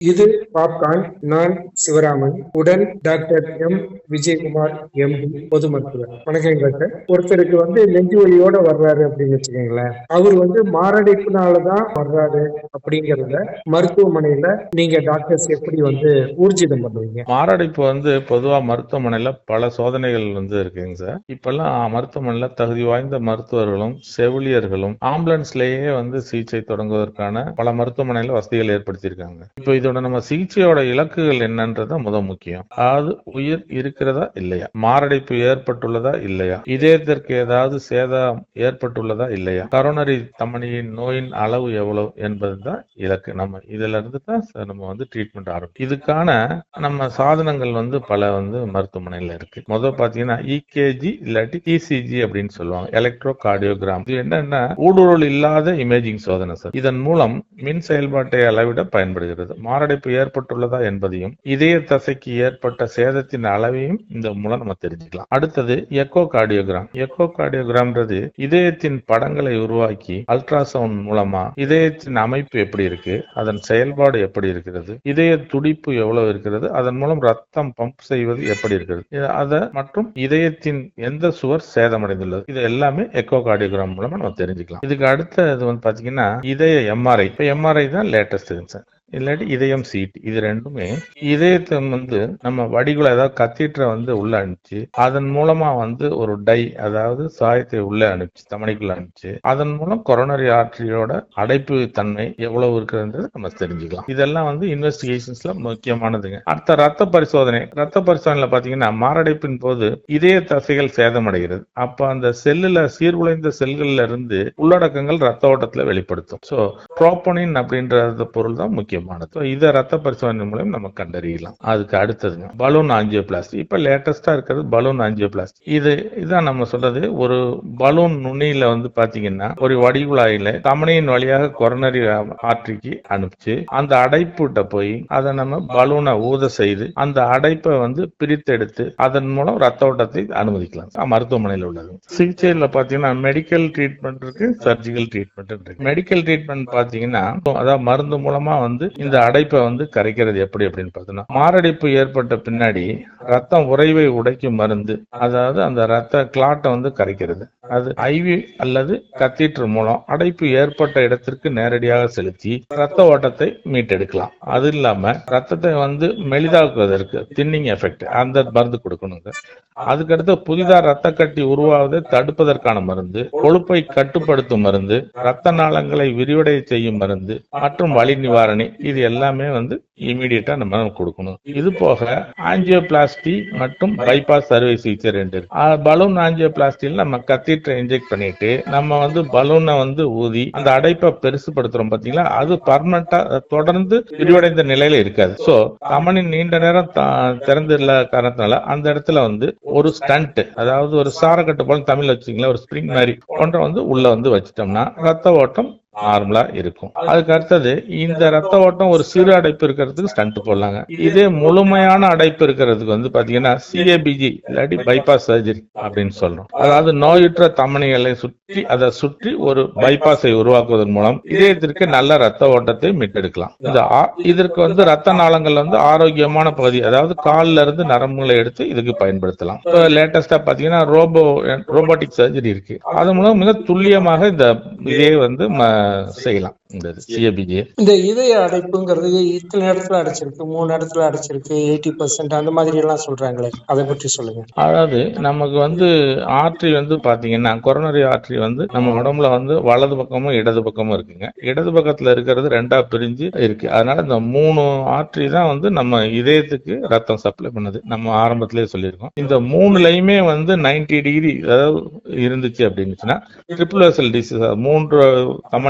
இது பாப்கான் நான் சிவராமன். உடன் டாக்டர் எம். விஜயகுமார் எம். பொது மருத்துவர் வணக்கம் டாக்டர். ஒருத்தருக்கு வந்து நெஞ்சு வலியோட வர்றாரு அப்படின்னு வச்சுக்கோங்களேன். அவர் வந்து மாரடைப்புனாலதான் வர்றாரு அப்படிங்கறத மருத்துவமனையில நீங்க டாக்டர்ஸ் எப்படி வந்து ஊர்ஜிதம் பண்ணுவீங்க? மாரடைப்பு வந்து பொதுவா மருத்துவமனையில பல சோதனைகள் வந்து இருக்குங்க சார். இப்பெல்லாம் மருத்துவமனையில தகுதி வாய்ந்த மருத்துவர்களும் செவிலியர்களும் ஆம்புலன்ஸ்லயே வந்து சிகிச்சை தொடங்குவதற்கான பல மருத்துவமனையில வசதிகள் ஏற்படுத்தியிருக்காங்க. இப்போ இது இதோட நம்ம சிகிச்சையோட இலக்குகள் என்னன்றது முத முக்கியம். அதாவது உயிர் இருக்கிறதா இல்லையா? மாரடைப்பு ஏற்பட்டுள்ளதா இல்லையா? இதயத்திற்கு ஏதாவது சேதம் ஏற்பட்டுள்ளதா இல்லையா? கரோனரி தமனியின் நோயின் அளவு எவ்வளவு என்பதுதான் இலக்கு. நம்ம இதுல இருந்து தான் நம்ம வந்து ட்ரீட்மெண்ட் ஆரம்பிக்கும் இதுக்கான நம்ம சாதனங்கள் வந்து பல வந்து மருத்துவமனையில இருக்கு. முதல் பாத்தீங்கன்னா இகேஜி இல்லாட்டி இசிஜி அப்படின்னு சொல்லுவாங்க. எலக்ட்ரோ கார்டியோகிராம் இது என்னன்னா ஊடுருவல் இல்லாத இமேஜிங் சோதனை சார். இதன் மூலம் மின் செயல்பாட்டை அளவிட பயன்படுகிறது. மாரடைப்பு ஏற்பட்டுள்ளதா என்பதையும் இதய தசைக்கு ஏற்பட்ட சேதத்தின் அளவையும் இந்த மூலம் நம்ம தெரிஞ்சுக்கலாம். அடுத்தது எக்கோ கார்டியோகிராம் எக்கோ கார்டியோகிராம்ன்றது இதயத்தின் படங்களை உருவாக்கி அல்ட்ராசவுண்ட் மூலமா இதயத்தின் அமைப்பு எப்படி இருக்கு அதன் செயல்பாடு எப்படி இருக்கிறது இதய துடிப்பு எவ்வளவு இருக்கிறது அதன் மூலம் ரத்தம் பம்ப் செய்வது எப்படி இருக்கிறது அதை மற்றும் இதயத்தின் எந்த சுவர் சேதமடைந்துள்ளது இது எல்லாமே எக்கோ கார்டியோகிராம் மூலமா நம்ம தெரிஞ்சுக்கலாம். இதுக்கு அடுத்த இது வந்து பாத்தீங்கன்னா இதய எம்ஆர்ஐ இப்ப எம்ஆர்ஐ தான் லேட்டஸ்ட் சார் இல்லாட்டி இதயம் சீட் இது ரெண்டுமே இதயத்தை வந்து நம்ம வடிகுல ஏதாவது கத்தீட்டரை வந்து உள்ள அனுப்பிச்சு அதன் மூலமா வந்து ஒரு டை அதாவது சாயத்தை உள்ள அனுப்பிச்சு தமணிக்குள்ள அனுப்பிச்சு அதன் மூலம் கொரோனரி ஆர்டரியோட அடைப்பு தன்மை எவ்வளவு இருக்குன்றது நம்ம தெரிஞ்சுக்கலாம். இதெல்லாம் வந்து இன்வெஸ்டிகேஷன்ஸ்ல முக்கியமானதுங்க. அடுத்த ரத்த பரிசோதனை. ரத்த பரிசோதனையில பாத்தீங்கன்னா மாரடைப்பின் போது இதய தசைகள் சேதமடைகிறது. அப்ப அந்த செல்லுல சீர்குலைந்த செல்கள்ல இருந்து உள்ளடக்கங்கள் ரத்த ஓட்டத்துல வெளிப்படுத்தும். சோ ப்ரோபோனின் அப்படின்ற பொருள் தான் முக்கியம். முக்கியமானது. இதை ரத்த பரிசோதனை மூலம் நம்ம கண்டறியலாம். அதுக்கு அடுத்ததுங்க பலூன் ஆஞ்சியோபிளாஸ்டி. இப்ப லேட்டஸ்டா இருக்கிறது பலூன் ஆஞ்சியோபிளாஸ்டி. இது இதான் நம்ம சொல்றது ஒரு பலூன் நுனியில வந்து பாத்தீங்கன்னா ஒரு வடிகுழாயில தமனையின் வழியாக கொரோனரி ஆற்றிக்கு அனுப்பிச்சு அந்த அடைப்புட்ட போய் அதை நம்ம பலூனை ஊத செய்து அந்த அடைப்பை வந்து பிரித்தெடுத்து அதன் மூலம் ரத்த ஓட்டத்தை அனுமதிக்கலாம். மருத்துவமனையில் உள்ளது. சிகிச்சையில பாத்தீங்கன்னா மெடிக்கல் ட்ரீட்மெண்ட் இருக்கு சர்ஜிக்கல் ட்ரீட்மெண்ட் இருக்கு. மெடிக்கல் ட்ரீட்மெண்ட் பாத்தீங்கன்னா அதாவது மருந்து மூலமா வந்து இந்த அடைப்பை வந்து கரைக்கிறது எப்படி அப்படின்னு பார்த்தோம்னா மாரடைப்பு ஏற்பட்ட பின்னாடி ரத்தம் உறைவை உடைக்கும் மருந்து. அதாவது அந்த ரத்த கிளாட்டை வந்து கரைக்கிறது. அது ஐவி அல்லது கத்தீட்டர் மூலம் அடைப்பு ஏற்பட்ட இடத்திற்கு நேரடியாக செலுத்தி ரத்த ஓட்டத்தை மீட்டெடுக்கலாம். அது இல்லாம ரத்தத்தை வந்து மெலிதாக்குவதற்கு தின்னிங் எஃபெக்ட் அந்த மருந்து கொடுக்கணுங்க. அதுக்கடுத்து புதிதா ரத்த கட்டி உருவாவதை தடுப்பதற்கான மருந்து கொழுப்பை கட்டுப்படுத்தும் மருந்து ரத்த நாளங்களை விரிவடை செய்யும் மருந்து மற்றும் வலி நிவாரணி இது எல்லாமே வந்து இமீடியட்டா நம்ம கொடுக்கணும். இது போக ஆஞ்சியோபிளாஸ்டி மற்றும் பைபாஸ் அறுவை சிகிச்சை ரெண்டு பலூன் ஆஞ்சியோபிளாஸ்டியில் நம்ம கத்தீட்டரை இன்ஜெக்ட் பண்ணிட்டு நம்ம வந்து பலூனை வந்து ஊதி அந்த அடைப்பை பெருசுபடுத்துறோம் பாத்தீங்களா? அது பர்மனண்டா தொடர்ந்து விரிவடைந்த நிலையில இருக்காது. சோ தமனி நீண்ட நேரம் த- திறந்து இல்ல காரணத்தினால அந்த இடத்துல வந்து ஒரு ஸ்டண்ட் அதாவது ஒரு சாரக்கட்டு போல தமிழ் வச்சுங்களா ஒரு ஸ்ப்ரிங் மாதிரி போன்ற வந்து உள்ள வந்து வச்சிட்டோம்னா ரத்த ஓட்டம் நார்மலா இருக்கும். அதுக்கு அடுத்தது இந்த ரத்த ஓட்டம் ஒரு சிறு அடைப்பு இருக்கிறதுக்கு ஸ்டண்ட் போடலாங்க. இதே முழுமையான அடைப்பு இருக்கிறதுக்கு வந்து பாத்தீங்கன்னா சிஏபிஜி இல்லாட்டி பைபாஸ் சர்ஜரி அப்படின்னு சொல்றோம். அதாவது நோயுற்ற தமனிகளை சுற்றி அதை சுற்றி ஒரு பைபாஸை உருவாக்குவதன் மூலம் இதயத்திற்கு நல்ல ரத்த ஓட்டத்தை மீட்டெடுக்கலாம். இந்த இதற்கு வந்து ரத்த நாளங்கள் வந்து ஆரோக்கியமான பகுதி அதாவது கால்ல இருந்து நரம்புகளை எடுத்து இதுக்கு பயன்படுத்தலாம். இப்போ லேட்டஸ்டா பாத்தீங்கன்னா ரோபோ ரோபோட்டிக் சர்ஜரி இருக்கு. அது மூலம் மிக துல்லியமாக இந்த இதே வந்து செய்யலாம். இந்த சிஏபிஜி இந்த இதய அடைப்புங்கிறது இத்தனை இடத்துல அடைச்சிருக்கு மூணு இடத்துல அடைச்சிருக்கு எயிட்டி பர்சன்ட் அந்த மாதிரி எல்லாம் சொல்றாங்களே அதை பற்றி சொல்லுங்க. அதாவது நமக்கு வந்து ஆர்டரி வந்து பாத்தீங்கன்னா கொரோனரி ஆர்டரி வந்து நம்ம உடம்புல வந்து வலது பக்கமும் இடது பக்கமும் இருக்குங்க. இடது பக்கத்துல இருக்கிறது ரெண்டா பிரிஞ்சு இருக்கு. அதனால இந்த மூணு ஆர்டரி தான் வந்து நம்ம இதயத்துக்கு ரத்தம் சப்ளை பண்ணுது. நம்ம ஆரம்பத்திலே சொல்லியிருக்கோம். இந்த மூணுலயுமே வந்து 90 டிகிரி அதாவது இருந்துச்சு அப்படின்னுச்சுன்னா ட்ரிபிள் வெசல் டிசீஸ் மூன்று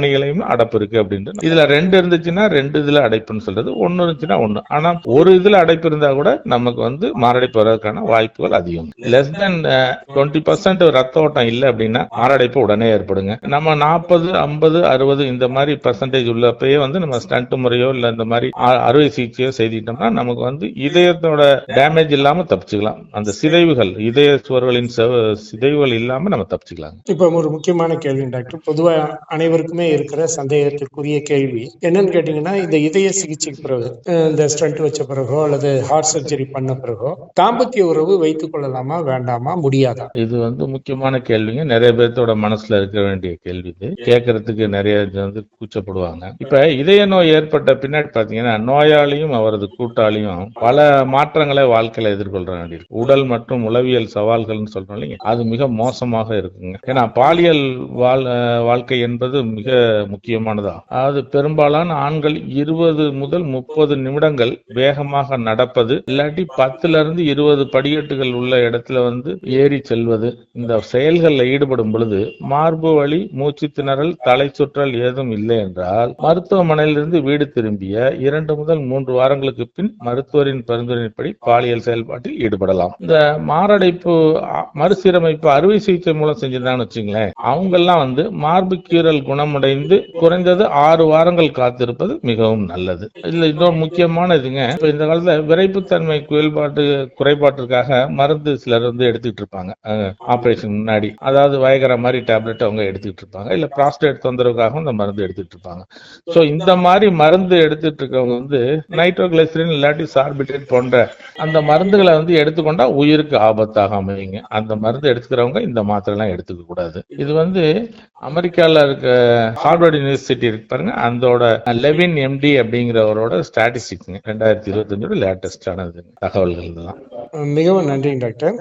தமனிகளையும் அடைப்பு இருக்கு அப்படின்ட்டு இதுல ரெண்டு இருந்துச்சுன்னா ரெண்டு இதுல அடைப்புன்னு சொல்றது ஒன்னு இருந்துச்சுன்னா ஒண்ணு. ஆனா ஒரு இதுல அடைப்பு இருந்தா கூட நமக்கு வந்து மாரடைப்பு வர்றதுக்கான வாய்ப்புகள் அதிகம். லெஸ் தென் டுவெண்ட்டி பர்சன்ட் ரத்த ஓட்டம் இல்லை அப்படின்னா மாரடைப்பு உடனே ஏற்படுங்க. நம்ம நாற்பது ஐம்பது அறுபது இந்த மாதிரி பர்சன்டேஜ் உள்ளப்பயே வந்து நம்ம ஸ்டண்ட் முறையோ இல்ல இந்த மாதிரி அறுவை சிகிச்சையோ செய்துட்டோம்னா நமக்கு வந்து இதயத்தோட டேமேஜ் இல்லாம தப்பிச்சுக்கலாம். அந்த சிதைவுகள் இதய சுவர்களின் செவ- சிதைவுகள் இல்லாம நம்ம தப்பிச்சுக்கலாம் இப்போ ஒரு முக்கியமான கேள்வி டாக்டர். பொதுவா அனைவருக்குமே இருக்கிற சந்தேகத்திற்குரிய கேள்வி. என்னன்னு கேட்டீங்கன்னா இந்த இதய சிகிச்சைக்கு பிறகு இந்த ஸ்டண்ட் வச்ச பிறகோ அல்லது ஹார்ட் சர்ஜரி பண்ண பிறகோ தாம்பத்திய உறவு வைத்துக் கொள்ளலாமா வேண்டாமா முடியாதா? இது வந்து முக்கியமான கேள்விங்க. நிறைய பேர்த்தோட மனசுல இருக்க வேண்டிய கேள்வி இது. கேட்கறதுக்கு நிறைய இது வந்து கூச்சப்படுவாங்க. இப்ப இதய நோய் ஏற்பட்ட பின்னாடி பாத்தீங்கன்னா நோயாளியும் அவரது கூட்டாளியும் பல மாற்றங்களை வாழ்க்கையில எதிர்கொள்ள வேண்டியிருக்கு. உடல் மற்றும் உளவியல் சவால்கள்னு சொல்றோம் இல்லைங்க. அது மிக மோசமாக இருக்குங்க. ஏன்னா பாலியல் வாழ் வாழ்க்கை என்பது மிக முக்கியமானதா? அதாவது பெரும்பாலான ஆண்கள் இருபது முதல் முப்பது நிமிடங்கள் வேகமாக நடப்பது இல்லாட்டி பத்துல இருந்து இருபது படிக்கட்டுகள் உள்ள இடத்துல வந்து ஏறி செல்வது. இந்த செயல்களில் ஈடுபடும் பொழுது மார்பு வலி மூச்சு திணறல் தலை சுற்றல் ஏதும் இல்லை என்றால் மருத்துவமனையிலிருந்து வீடு திரும்பிய இரண்டு முதல் மூன்று வாரங்களுக்கு பின் மருத்துவரின் பரிந்துரையின்படி பாலியல் செயல்பாட்டில் ஈடுபடலாம். இந்த மாரடைப்பு மறுசீரமைப்பு அறுவை சிகிச்சை மூலம் செஞ்சிருந்தாங்கன்னு வச்சுங்களேன் அவங்க எல்லாம் வந்து மார்பு கீறல் குறைந்து குறைந்தது ஆறு வாரங்கள் காத்திருப்பது மிகவும் நல்லது. இதுல இன்னொரு முக்கியமான இதுங்க இப்ப இந்த காலத்துல விரைப்புத்தன்மை குயல்பாட்டு குறைபாட்டிற்காக மருந்து சிலர் வந்து எடுத்துக்கிட்டு இருப்பாங்க. ஆபரேஷன் முன்னாடி. அதாவது வயகர மாதிரி டேப்லெட் அவங்க எடுத்துக்கிட்டு இருப்பாங்க. இல்ல ப்ராஸ்டேட் தொந்தரவுக்காகவும் இந்த மருந்து எடுத்துக்கிட்டு இருப்பாங்க. சோ இந்த மாதிரி மருந்து எடுத்துட்டு இருக்கவங்க வந்து நைட்ரோகிளைசரின் இல்லாட்டி சார்பிட்டேட் போன்ற அந்த மருந்துகளை வந்து எடுத்துக்கொண்டா உயிருக்கு ஆபத்தாக அமையுங்க. அந்த மருந்து எடுத்துக்கிறவங்க இந்த மாத்திரை எல்லாம் எடுத்துக்க கூடாது. இது வந்து அமெரிக்கால இருக்க ஹார்வர்ட் யூனிவர்சிட்டி இருக்கு பாருங்க. அதோட லெவின் எம்டி அப்படிங்கிறவரோட ஸ்டாட்டிஸ்டிக்ஸ் ரெண்டாயிரத்தி இருபத்தஞ்சோட லேட்டஸ்டானது தகவல்கள் தான் மிகவும் நன்றி டாக்டர்